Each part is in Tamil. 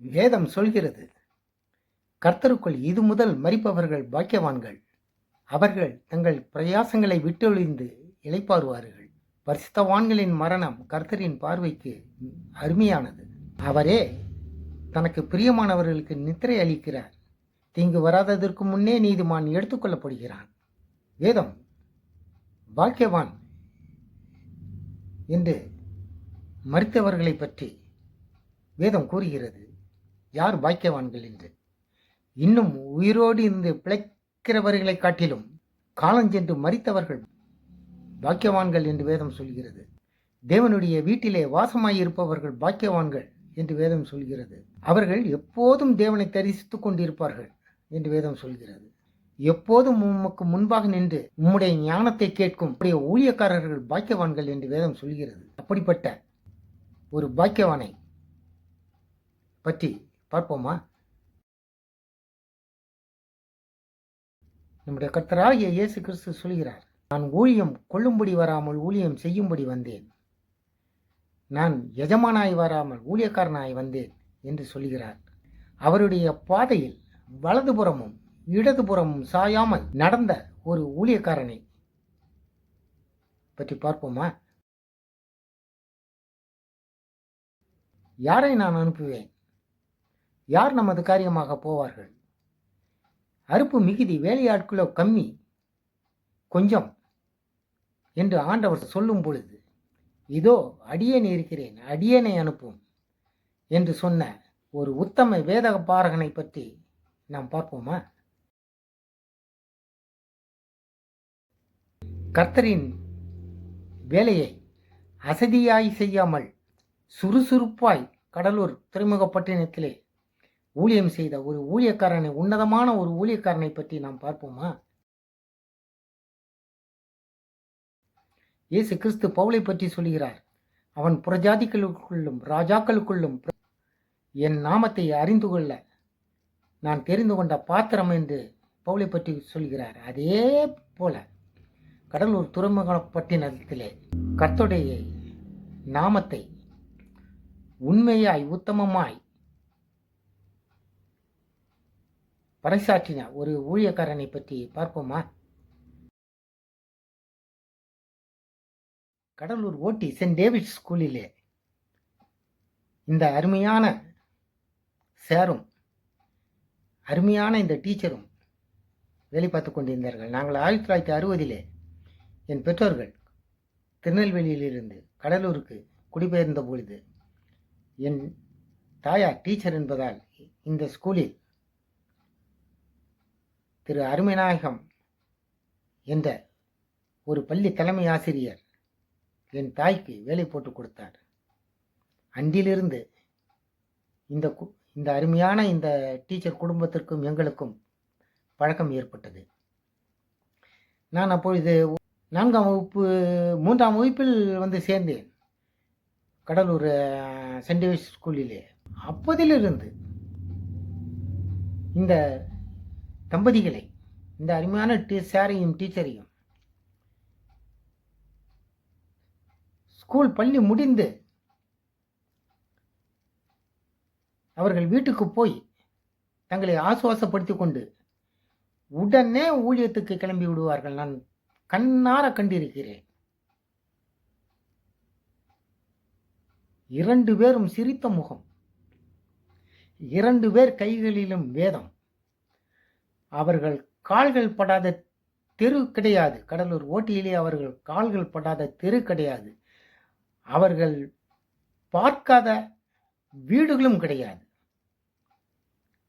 வேதம் சொல்கிறது கர்த்தருக்குள் இது முதல் மறிப்பவர்கள் பாக்கியவான்கள். அவர்கள் தங்கள் பிரயாசங்களை விட்டொழிந்து இழைப்பாருவார்கள் பரிசுத்தவான்களின் மரணம் கர்த்தரின் பார்வைக்கு அருமையானது. அவரே தனக்கு பிரியமானவர்களுக்கு நித்திரை அளிக்கிறார். தீங்கு வராததற்கு முன்னே நீதிமான் எடுத்துக்கொள்ளப்படுகிறான். வேதம் பாக்கியவான் என்று மறித்தவர்களை பற்றி வேதம் கூறுகிறது. யார் பாக்கியவான்கள் என்று? இன்னும் உயிரோடு இருந்து பிழைக்கிறவர்களை காட்டிலும் காலஞ்சென்று மறித்தவர்கள் பாக்கியவான்கள் என்று வேதம் சொல்கிறது. தேவனுடைய வீட்டிலே வாசமாயிருப்பவர்கள் பாக்கியவான்கள் என்று வேதம் சொல்கிறது. அவர்கள் எப்போதும் தேவனை தரிசித்து கொண்டிருப்பார்கள் என்று வேதம் சொல்கிறது. எப்போதும் உமக்கு முன்பாக நின்று உம்முடைய ஞானத்தை கேட்கும் உடைய ஊழியக்காரர்கள் பாக்கியவான்கள் என்று வேதம் சொல்கிறது. அப்படிப்பட்ட ஒரு பாக்கியவானை பற்றி பார்ப்போமா? நம்முடைய கர்த்தராகிய இயேசு கிறிஸ்து சொல்கிறார் நான் ஊழியம் கொள்ளும்படி வராமல் ஊழியம் செய்யும்படி வந்தேன். நான் எஜமானாய் வராமல் ஊழியக்காரனாய் வந்தேன் என்று சொல்கிறார் அவருடைய பாதையில் வலதுபுறமும் இடதுபுறமும் சாயாமல் நடந்த ஒரு ஊழியக்காரனை பற்றி பார்ப்போமா? யாரை நான் அனுப்புவேன்? யார் நமது காரியமாக போவார்கள்? அறுப்பு மிகுதி வேலையாட்களோ கம்மி கொஞ்சம் என்று ஆண்டவர் சொல்லும் பொழுது இதோ அடியேன் இருக்கிறேன் அடியேனை அனுப்பும் என்று சொன்ன ஒரு உத்தம வேத பாரகனை பற்றி நாம் பார்ப்போமா? கர்த்தரின் வேலையை அசதியாய் செய்யாமல் சுறுசுறுப்பாய் கடலூர் துறைமுகப்பட்டினத்திலே ஊழியம் செய்த ஒரு ஊழியக்காரனை உன்னதமான ஒரு ஊழியக்காரனை பற்றி நாம் பார்ப்போமா? இயேசு கிறிஸ்து பவுலை பற்றி சொல்கிறார் அவன் புறஜாதிகளுக்குள்ளும் ராஜாக்களுக்குள்ளும் என் நாமத்தை அறிந்து கொள்ள நான் தெரிந்து கொண்ட பாத்திரம் என்று பவுலை பற்றி சொல்கிறார் அதே போல கடலூர் துறைமுகப்பட்டினத்திலே கர்த்தருடைய நாமத்தை உண்மையாய் உத்தமமாய் பறைசாற்றின ஒரு ஊழியக்காரனை பற்றி பார்ப்போமா? கடலூர் ஓட்டி சென்ட் டேவிட் ஸ்கூலிலே. இந்த அருமையான சேரும் அருமையான இந்த டீச்சரும் வேலை பார்த்து கொண்டிருந்தார்கள். நாங்கள் ஆயிரத்தி தொள்ளாயிரத்தி அறுபதிலே என் பெற்றோர்கள் திருநெல்வேலியிலிருந்து கடலூருக்கு குடிபெயர்ந்த பொழுது என் தாயார் டீச்சர் என்பதால் இந்த ஸ்கூலில் திரு அருமைநாயகம் என்ற ஒரு பள்ளி தலைமை ஆசிரியர் என் தாய்க்கு வேலை போட்டு கொடுத்தார். அன்றிலிருந்து இந்த கு- இந்த அருமையான இந்த டீச்சர் குடும்பத்திற்கும் எங்களுக்கும் பழக்கம் ஏற்பட்டது. நான் அப்பொழுது நான்காம் வகுப்பு மூன்றாம் வகுப்பில் வந்து சேர்ந்தேன். கடலூர் சென்ட் ஸ்கூலிலே. அப்போதிலிருந்து இந்த தம்பதிகளை இந்த அருமையான டீ சாரையும் டீச்சரையும். ஸ்கூல் பள்ளி முடிந்து அவர்கள் வீட்டுக்கு போய் தங்களை ஆசுவாசப்படுத்திக் கொண்டு உடனே ஊழியத்துக்கு கிளம்பி விடுவார்கள். நான் கண்ணார கண்டிருக்கிறேன். இரண்டு பேரும் சிரித்த முகம். இரண்டு பேர் கைகளிலும் வேதம். அவர்கள் கால்கள் படாத தெரு கிடையாது. கடலூர் ஓட்டியிலே அவர்கள் கால்கள் படாத தெரு கிடையாது. அவர்கள் பார்க்காத வீடுகளும் கிடையாது.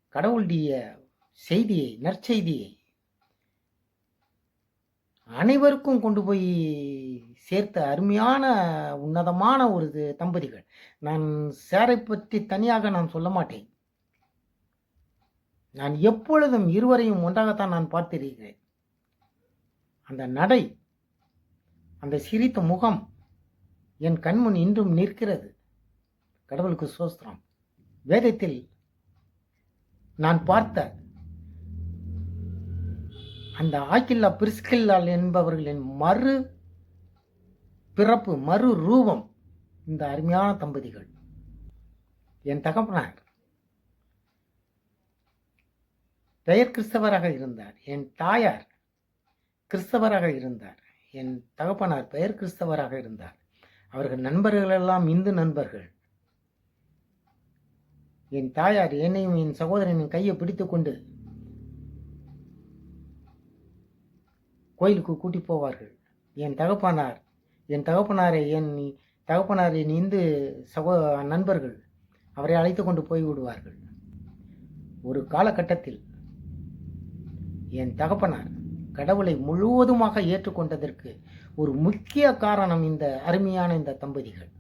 கடவுளுடைய செய்தியை நற்செய்தியை அனைவருக்கும் கொண்டு போய் சேர்த்த அருமையான உன்னதமான ஒரு தம்பதிகள். நான் சேரை பற்றி தனியாக நான் சொல்ல மாட்டேன். நான் எப்பொழுதும் இருவரையும் ஒன்றாகத்தான் நான் பார்த்திருக்கிறேன். அந்த நடை அந்த சிரித்த முகம் என் கண்முன் இன்றும் நிற்கிறது. கடவுளுக்கு சோஸ்திரம். வேதத்தில் நான் பார்த்த அந்த ஆக்கில்லா பிரிஸ்கில்லால் என்பவர்களின் மறு பிறப்பு மறு ரூபம் இந்த அருமையான தம்பதிகள். என் தகப்பனார் பெயர் கிறிஸ்தவராக இருந்தார். என் தாயார் கிறிஸ்தவராக இருந்தார். என் தகப்பனார் பெயர் கிறிஸ்தவராக இருந்தார். அவர்கள் நண்பர்களெல்லாம் இந்து நண்பர்கள். என் தாயார் என்னையும் என் சகோதரனின் கையை பிடித்துக்கொண்டு கோயிலுக்கு கூட்டி போவார்கள். என் தகப்பனார் என் தகப்பனாரை என் தகப்பனாரின் இந்து சகோ நண்பர்கள் அவரை அழைத்து கொண்டு போய் விடுவார்கள் ஒரு காலகட்டத்தில் என் தகப்பனார் கடவுளை முழுவதுமாக ஏற்றுக்கொண்டதற்கு ஒரு முக்கிய காரணம் இந்த அருமையான இந்த தம்பதிகள்.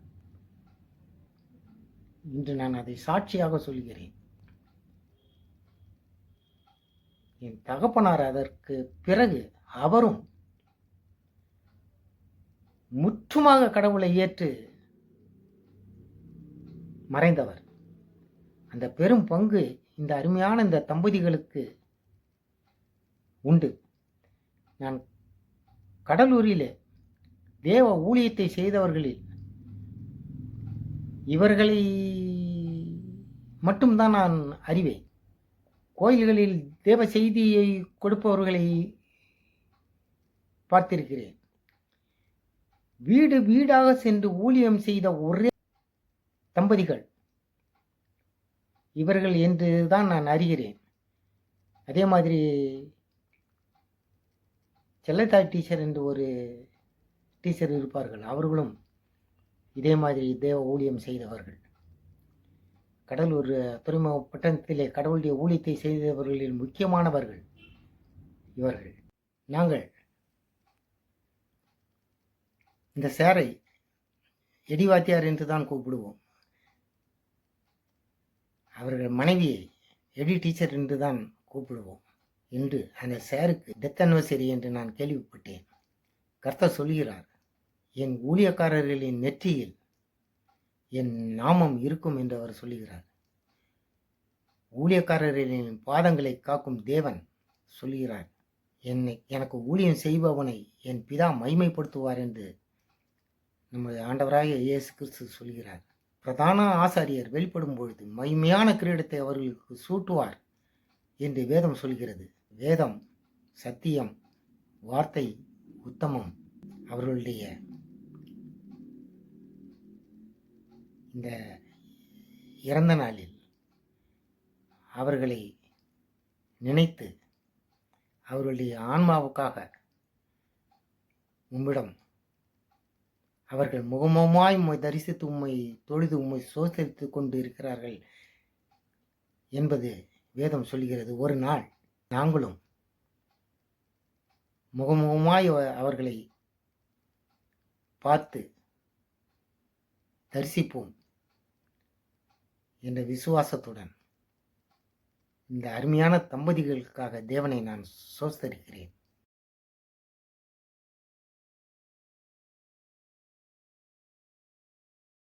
இன்று நான் அதை சாட்சியாக சொல்கிறேன். என் தகப்பனார் அதற்கு பிறகு அவரும் முற்றுமாக கடவுளை ஏற்று மறைந்தவர். அந்த பெரும் பங்கு இந்த அருமையான இந்த தம்பதிகளுக்கு உண்டு. நான் கடலூரிலே தேவ ஊழியத்தை செய்தவர்களில் இவர்களை மட்டும்தான் நான் அறிவேன். கோயில்களில் தேவ செய்தியை கொடுப்பவர்களை பார்த்திருக்கிறேன். வீடு வீடாக சென்று ஊழியம் செய்த ஒரே தம்பதிகள் இவர்கள் என்று தான் நான் அறிகிறேன். அதே மாதிரி செல்லத்தாய் டீச்சர் என்று ஒரு டீச்சர் இருப்பார்கள். அவர்களும் இதே மாதிரி தேவ ஊழியம் செய்தவர்கள். கடலூர் துறைமுக பட்டணத்திலே கடவுளுடைய ஊழியத்தை செய்தவர்களில் முக்கியமானவர்கள் இவர்கள். நாங்கள் இந்த சேரை எடிவாத்தியார் என்று தான் கூப்பிடுவோம். அவர்கள் மனைவியை எடி டீச்சர் என்று தான் கூப்பிடுவோம். என்று அந்த சேருக்கு டெத் அனிவர்சரி என்று நான் கேள்விப்பட்டேன். கர்த்தர் சொல்கிறார் என் ஊழியக்காரர்களின் நெற்றியில் என் நாமம் இருக்கும் என்று அவர் சொல்லுகிறார். ஊழியக்காரர்களின் பாதங்களை காக்கும் தேவன் சொல்கிறார் என்னை எனக்கு ஊழியம் செய்பவனை என் பிதா மைமைப்படுத்துவார் என்று நமது ஆண்டவராக இயேசு கிறிஸ்து சொல்கிறார் பிரதான ஆசாரியர் வெளிப்படும் பொழுது மைமையான கிரீடத்தை அவர்களுக்கு சூட்டுவார் என்று வேதம் சொல்கிறது. வேதம் சத்தியம் வார்த்தை உத்தமம் அவர்களுடைய இந்த இறந்த நாளில் அவர்களை நினைத்து அவர்களுடைய ஆன்மாவுக்காக உம்மிடம் அவர்கள் முகமுகமாய் உம்மை தரிசித்து உம்மை தொழுது உம்மை சோசரித்து கொண்டு இருக்கிறார்கள் என்பது வேதம் சொல்கிறது. ஒரு நாள் நாங்களும் முகமுகமாய் அவர்களை பார்த்து தரிசிப்போம் என்ற விசுவாசத்துடன் இந்த அருமையான தம்பதிகளுக்காக தேவனை நான் சோஸ்தரிக்கிறேன்.